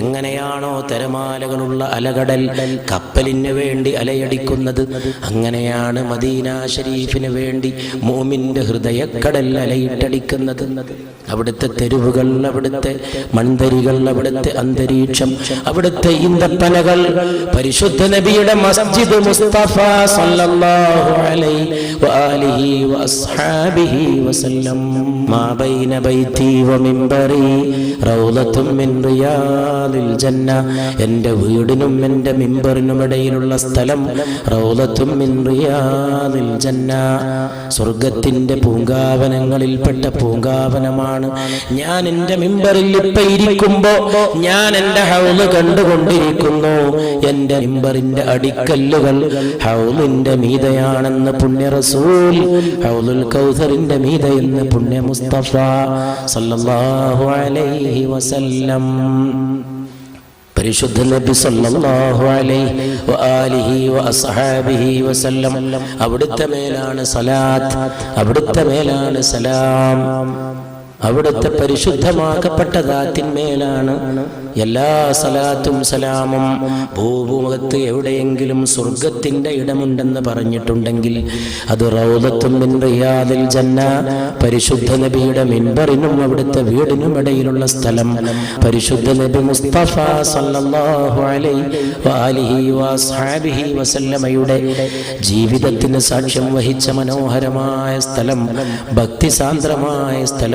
എങ്ങനെയാണോ തിരമാലകളുള്ള അലകടൽ കപ്പലിന് വേണ്ടി അലയടിക്കുന്നത്? അങ്ങനെയാണ് മദീന ഷരീഫിന് വേണ്ടി മോമിന്റെ ഹൃദയക്കടൽ അലയിട്ടടിക്കുന്നത്. അവിടുത്തെ തെരുവുകൾ അവിടുത്തെ മൺതരികൾ അവിടുത്തെ അന്തരീക്ഷം അവിടുത്തെ ഇന്ദപ്പനകൾ പരിശുദ്ധ നബിയുടെ മസ്ജിദ് മുസ്തഫ സല്ലല്ലാഹു അലൈഹി വആലിഹി وأصحابه വസല്ലം. മാ ബൈന بيتي ومنبري روضة മിൻ رياض ജന്ന. എന്റെ വീടിനും എന്റെ മിമ്പറിനും ഇടയിലുള്ള സ്ഥലം റൗളത്തും മിൻ റിയാദിൽ ജന്ന. സ്വർഗത്തിന്റെ പൂങ്കാവനങ്ങളിൽപ്പെട്ട പൂങ്കാവനമാണ്. ഞാൻ എന്റെ മിമ്പറിൽ ഇപ്പൊ ഇരിക്കുമ്പോ ഞാൻ എന്റെ ഹൗൽ കണ്ടുകൊണ്ടിരിക്കുന്നു. എന്റെ മിമ്പറിന്റെ അടിക്കല്ലുകൾ ഹൗലിന്റെ മീതയാണെന്ന് പുണ്യ റസൂൽ കൗസറിന്റെ മീത എന്ന് പുണ്യ മുസ്തഫ സല്ലല്ലാഹു അലൈഹി വസല്ലം. പരിശുദ്ധ നബി സല്ലല്ലാഹു അലൈഹി വആലിഹി വഅസ്ഹാബിഹി വസല്ലം. അവിടുത്തെ മേലാണ് സലാത്ത് അവിടുത്തെ മേലാണ് സലാം. അവിടുത്തെ പരിശുദ്ധമാക്കപ്പെട്ട ദാത്തിന്മേലാണ് എല്ലാ സലാത്തും സലാമും ഭൂഭൂമുഖത്ത് എവിടെയെങ്കിലും സ്വർഗത്തിന്റെ ഇടമുണ്ടെന്ന് പറഞ്ഞിട്ടുണ്ടെങ്കിൽ അത് റൗദത്തും റിയാദിൽ ജന്ന പരിശുദ്ധ നബിയുടെ മിൻബറിനും അവിടുത്തെ വീടിനും ഇടയിലുള്ള സ്ഥലം. പരിശുദ്ധ നബി മുസ്തഫ സല്ലല്ലാഹു അലൈഹി വസല്ലമയുടെ ജീവിതത്തിന് സാക്ഷ്യം വഹിച്ച മനോഹരമായ സ്ഥലം ഭക്തിസാന്ദ്രമായ സ്ഥലം.